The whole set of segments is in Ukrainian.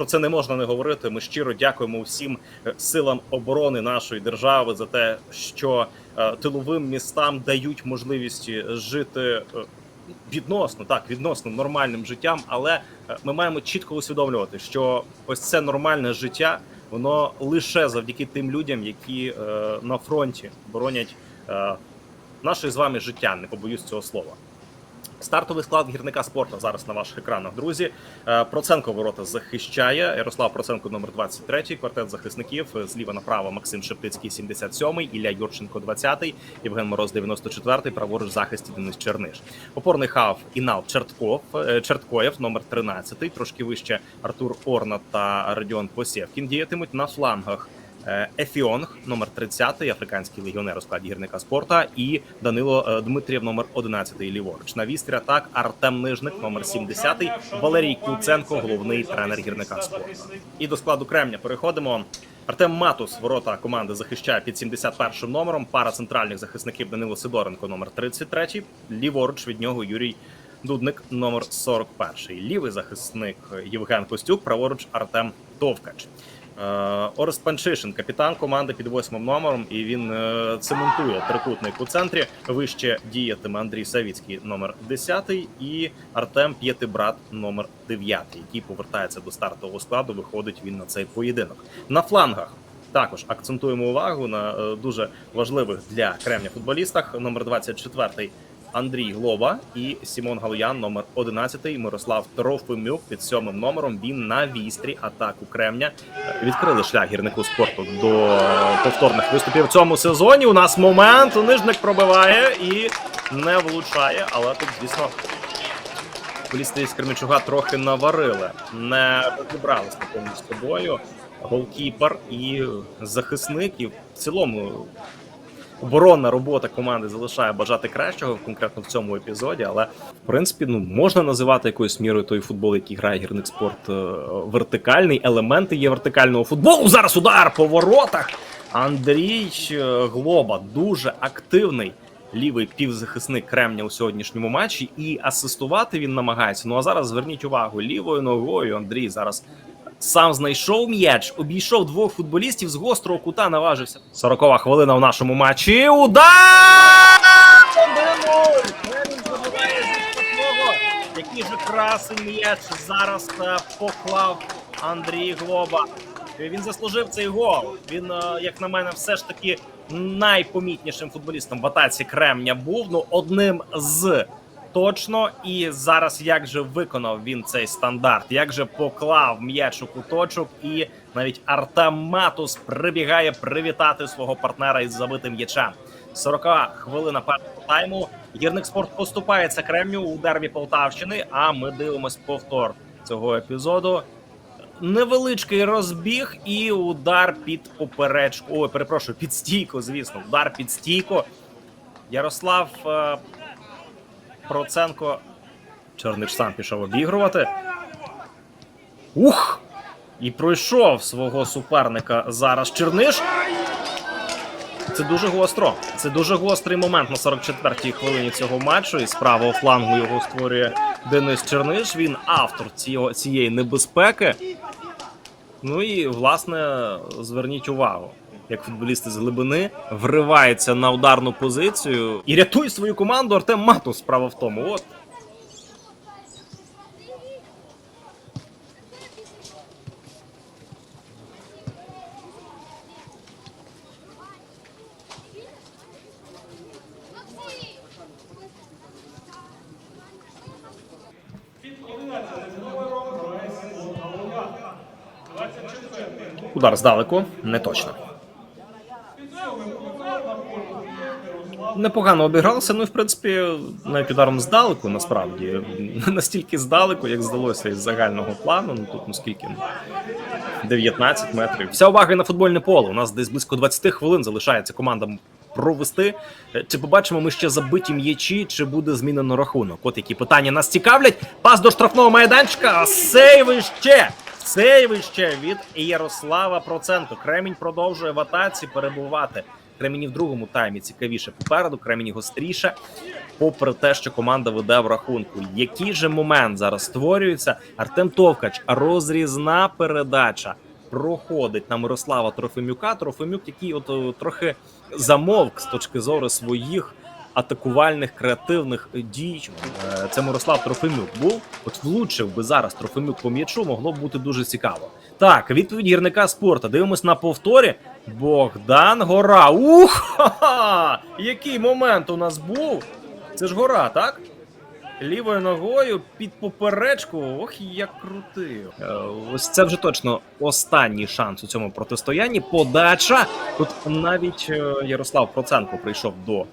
про це не можна не говорити. Ми щиро дякуємо всім е, силам оборони нашої держави за те, що е, тиловим містам дають можливість е, жити. Відносно так, відносно нормальним життям, але ми маємо чітко усвідомлювати, що ось це нормальне життя, воно лише завдяки тим людям, які на фронті боронять е, наше з вами життя. Не побоюсь цього слова. Стартовий склад гірника спорту зараз на ваших екранах, друзі. Е, Проценко ворота захищає. Ярослав Проценко, номер 23, квартет захисників. Зліва направо Максим Шептицький, 77-й, Ілля Юрченко, 20-й, Євген Мороз, 94-й, праворуч захисті Денис Черниш. Опорний хав Інал Чертков, е, Черткоєв, номер 13, трошки вище Артур Орна та Радіон Посєвкін діятимуть на флангах. Е, Ефіонг, номер 30, африканський легіонер у складі гірника спорта, і Данило е, Дмитрієв, номер 11, ліворуч. На вістрі атак Артем Нижник, номер 70, Валерій Куценко, головний тренер гірника спорту. І до складу Кремня переходимо. Артем Матус, ворота команди захищає під 71 номером. Пара центральних захисників Данило Сидоренко, номер 33, ліворуч від нього Юрій Дудник, номер 41. Лівий захисник Євген Костюк, праворуч Артем Товкач. Е, Орест Панчишин, капітан команди під восьмим номером, і він е, цементує трикутник у центрі. Вище діятиме Андрій Савіцький, номер 10, і Артем П'єтибрат, номер 9, який повертається до стартового складу. Виходить він на цей поєдинок. На флангах також акцентуємо увагу на е, дуже важливих для Кремня футболістах. Номер 24 Андрій Глоба і Сімон Галуян, номер 11, Мирослав Трофимюк під сьомим номером. Він на вістрі атаку Кремня Е, відкрили шлях гірнику спорту до повторних виступів в цьому сезоні. У нас момент нижник пробиває і не влучає, але тут, звісно. Футболісти з Кременчуга трохи наварили, не розібрались на повністю собою. Голкіпер і захисник, і в цілому оборонна робота команди залишає бажати кращого, конкретно в цьому епізоді. Але в принципі, ну можна називати якоюсь мірою той футбол, який грає гірник спорт е, вертикальний. Елементи є вертикального футболу. Зараз удар по воротах. Андрій е, Глоба дуже активний. Лівий півзахисник Кремня у сьогоднішньому матчі, і асистувати він намагається. Ну а зараз зверніть увагу лівою ногою. Андрій зараз сам знайшов м'яч, обійшов двох футболістів з гострого кута, наважився. 40-ва хвилина в нашому матчі. Удар! 1-0! Кремінь забиває зі штрафного. Який же красень м'яч зараз е, поклав Андрій Глоба. Він заслужив цей гол. Він, е, як на мене, все ж таки найпомітнішим футболістом в атаці Кремня був. Ну, одним з точно. І зараз як же виконав він цей стандарт, як же поклав м'яч у куточок, і навіть Артем Матус прибігає привітати свого партнера із забитим м'ячем. 40 хвилина першого тайму. Гірник спорт поступається Кремню у дербі Полтавщини. А ми дивимось повтор цього епізоду. Невеличкий розбіг і удар під поперечку. Ой, перепрошую, під стійку, звісно. Удар під стійку. Ярослав е, Проценко. Чорнич сам пішов обігрувати. Ух! І пройшов свого суперника зараз Черниш. Це дуже гостро. Це дуже гострий момент на 44-й хвилині цього матчу. І з правого флангу його створює Денис Черниш. Він автор цієї небезпеки. Ну і власне зверніть увагу, як футболісти з глибини вривається на ударну позицію і рятує свою команду Артем Матус. Справа в тому. От удар здалеку, не точно. Непогано обігралися, ну в принципі, навіть ударом здалеку, насправді, не настільки здалеку, як здалося із загального плану. Ну тут ну скільки? Ну, 19 метрів. Вся увага на футбольне поле. У нас десь близько 20 хвилин залишається командам провести. Е, Чи побачимо ми ще забиті м'ячі, чи буде змінено рахунок? От які питання нас цікавлять. Пас до штрафного майданчика. Сейвище! Сейвище від Ярослава Проценко. Кремінь продовжує в атаці перебувати. Кремені в другому таймі цікавіше попереду, Кремені гостріше. Попри те, що команда веде в рахунку, який же момент зараз створюється? Артем Товкач, розрізна передача проходить на Мирослава Трофимюка. Трофимюк, який от е, трохи замовк з точки зору своїх атакувальних креативних дій. Е, Це Мирослав Трофимюк був. От влучив би зараз Трофимюк по м'ячу, могло б бути дуже цікаво. Так, відповідь гірника спорту. Дивимось на повторі. Богдан Гора. Ух! Який момент у нас був? Це ж гора, так? Лівою ногою під поперечку. Ох, як крутив. Е, Ось це вже точно останній шанс у цьому протистоянні. Подача. Тут навіть е, Ярослав Проценко прийшов до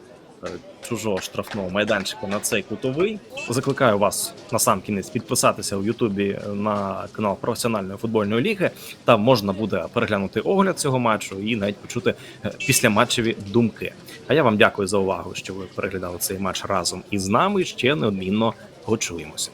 е, чужого штрафного майданчика на цей кутовий. Закликаю вас на сам кінець підписатися у Ютубі на канал професіональної футбольної ліги. Там можна буде переглянути огляд цього матчу і навіть почути е, післяматчеві думки. А я вам дякую за увагу, що ви переглядали цей матч разом із нами. Ще неодмінно почуємося.